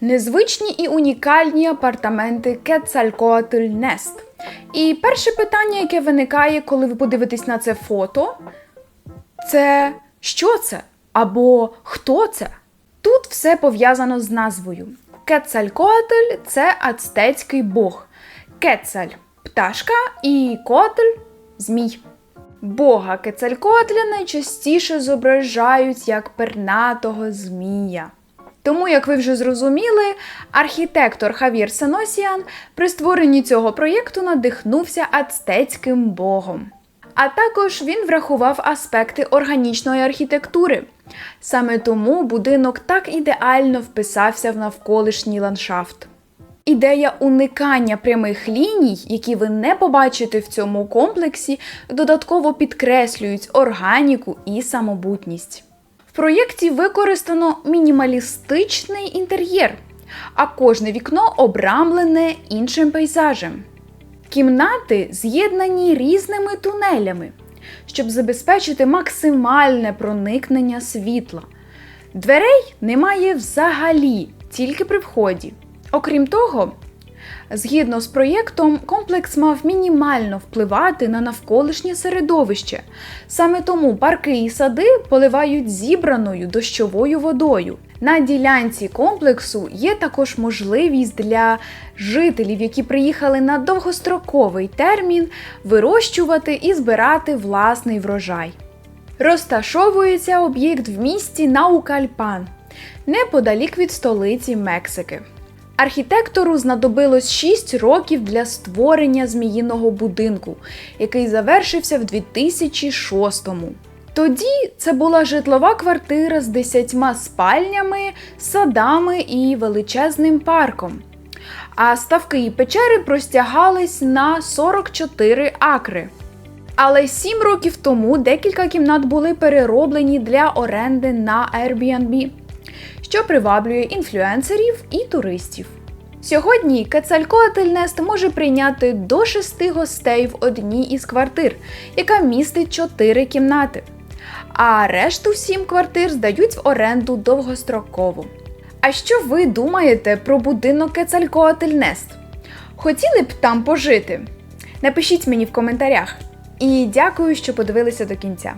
Незвичні і унікальні апартаменти Quetzalcoatl Nest. І перше питання, яке виникає, коли ви подивитесь на це фото, це що це? Або хто це? Тут все пов'язано з назвою. Quetzalcoatl – це ацтецький бог. Кецаль пташка і коатль змій. Бога Кецалькоатля найчастіше зображають як пернатого змія. Тому, як ви вже зрозуміли, архітектор Хавір Сеносіан при створенні цього проєкту надихнувся ацтецьким богом. А також він врахував аспекти органічної архітектури. Саме тому будинок так ідеально вписався в навколишній ландшафт. Ідея уникання прямих ліній, які ви не побачите в цьому комплексі, додатково підкреслюють органіку і самобутність. Проєкті використано мінімалістичний інтер'єр, а кожне вікно обрамлене іншим пейзажем. Кімнати з'єднані різними тунелями, щоб забезпечити максимальне проникнення світла. Дверей немає взагалі, тільки при вході. Окрім того, згідно з проєктом, комплекс мав мінімально впливати на навколишнє середовище. Саме тому парки і сади поливають зібраною дощовою водою. На ділянці комплексу є також можливість для жителів, які приїхали на довгостроковий термін, вирощувати і збирати власний врожай. Розташовується об'єкт в місті Наукальпан, неподалік від столиці Мексики. Архітектору знадобилось 6 років для створення зміїного будинку, який завершився в 2006-му. Тоді це була житлова квартира з 10 спальнями, садами і величезним парком. А ставки і печери простягались на 44 акри. Але 7 років тому декілька кімнат були перероблені для оренди на Airbnb що приваблює інфлюенсерів і туристів. Сьогодні Кецалькоатль Нест може прийняти до шести гостей в одній із квартир, яка містить чотири кімнати. А решту сім квартир здають в оренду довгостроково. А що ви думаєте про будинок Кецалькоатль Нест? Хотіли б там пожити? Напишіть мені в коментарях. І дякую, що подивилися до кінця.